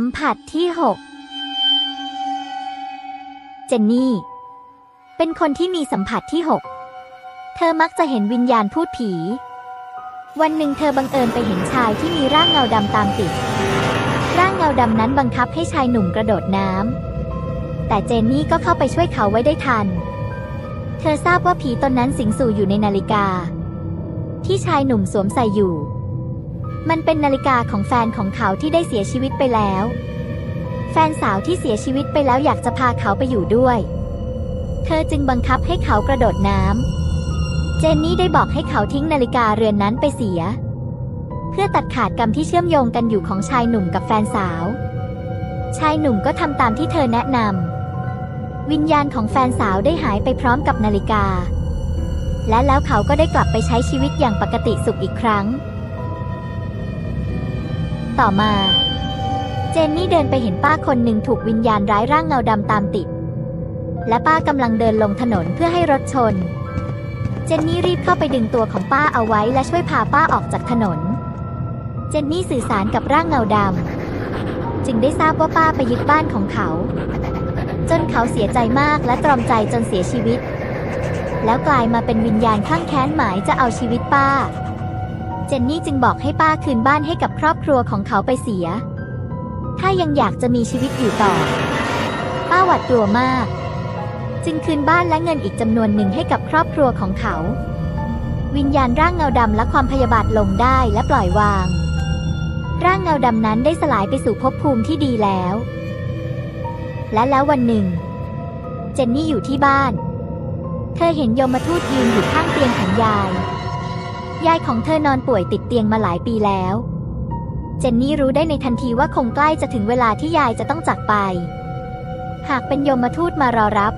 สัมผัสที่หกเจนนี่ เป็นคนที่มีสัมผัสที่หกเธอมักจะเห็นวิญญาณพูดผี วันหนึ่งเธอบังเอิญไปเห็นชายที่มีร่างเงาดำตามติด ร่างเงาดำนั้นบังคับให้ชายหนุ่มกระโดดน้ำ แต่เจนนี่ก็เข้าไปช่วยเขาไว้ได้ทัน เธอทราบว่าผีตนนั้นสิงสู่อยู่ในนาฬิกา ที่ชายหนุ่มสวมใส่อยู่ มันเป็นนาฬิกาของแฟนของเขาที่ได้เสียชีวิตไปแล้ว แฟนสาวที่เสียชีวิตไปแล้วอยากจะพาเขาไปอยู่ด้วย เธอจึงบังคับให้เขากระโดดน้ำ เจนนี่ได้บอกให้เขาทิ้งนาฬิกาเรือนนั้นไปเสีย เพื่อตัดขาดกรรมที่เชื่อมโยงกันอยู่ของชายหนุ่มกับแฟนสาว ชายหนุ่มก็ทำตามที่เธอแนะนำ วิญญาณของแฟนสาวได้หายไปพร้อมกับนาฬิกา และแล้วเขาก็ได้กลับไปใช้ชีวิตอย่างปกติสุขอีกครั้ง ต่อมา เจนนี่เดินไปเห็นป้าคนหนึ่งถูกวิญญาณร้ายร่างเงาดำตามติด และป้ากำลังเดินลงถนนเพื่อให้รถชน เจนนี่รีบเข้าไปดึงตัวของป้าเอาไว้และช่วยพาป้าออกจากถนน เจนนี่สื่อสารกับร่างเงาดำจึงได้ทราบว่าป้าไปยึดบ้านของเขา จนเขาเสียใจมากและตรอมใจจนเสียชีวิต แล้วกลายมาเป็นวิญญาณข้างแค้นหมายจะเอาชีวิตป้า เจนนี่จึงบอกให้ป้าคืนบ้านให้กับครอบครัวของเขาไปเสีย ถ้ายังอยากจะมีชีวิตอยู่ต่อ ป้าหวาดกลัวมาก จึงคืนบ้านและเงินอีกจำนวนหนึ่งให้กับครอบครัวของเขา วิญญาณร่างเงาดำและความพยาบาทลงได้และปล่อยวาง ร่างเงาดำนั้นได้สลายไปสู่ภพภูมิที่ดีแล้ว และแล้ววันหนึ่ง เจนนี่อยู่ที่บ้าน เธอเห็นยมทูตยืนอยู่ข้างเตียงของยาย ยายของเธอนอนป่วยติดเตียงมาหลายปีแล้ว เจนนี่รู้ได้ในทันทีว่าคงใกล้จะถึงเวลาที่ยายจะต้องจากไป หากเป็นยมทูตมารอรับ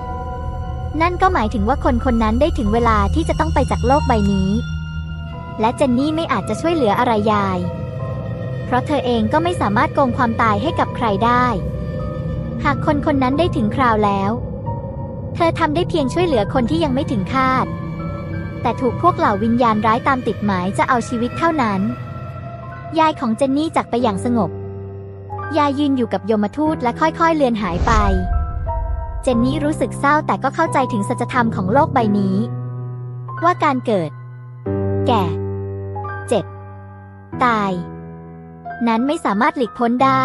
นั่นก็หมายถึงว่าคนคนนั้นได้ถึงเวลาที่จะต้องไปจากโลกใบนี้ และเจนนี่ไม่อาจจะช่วยเหลืออะไรยาย เพราะเธอเองก็ไม่สามารถโกงความตายให้กับใครได้ หากคนคนนั้นได้ถึงคราวแล้ว เธอทำได้เพียงช่วยเหลือคนที่ยังไม่ถึงคาด แต่ถูกพวกเหล่าวิญญาณร้ายตามติดหมายจะเอาชีวิตเท่านั้น ยายของเจนนี่จากไปอย่างสงบ ยายยืนอยู่กับยมทูตและค่อยๆเลือนหายไป เจนนี่รู้สึกเศร้าแต่ก็เข้าใจถึงสัจธรรมของโลกใบนี้ ว่าการเกิด แก่ เจ็บ ตาย นั้นไม่สามารถหลีกพ้นได้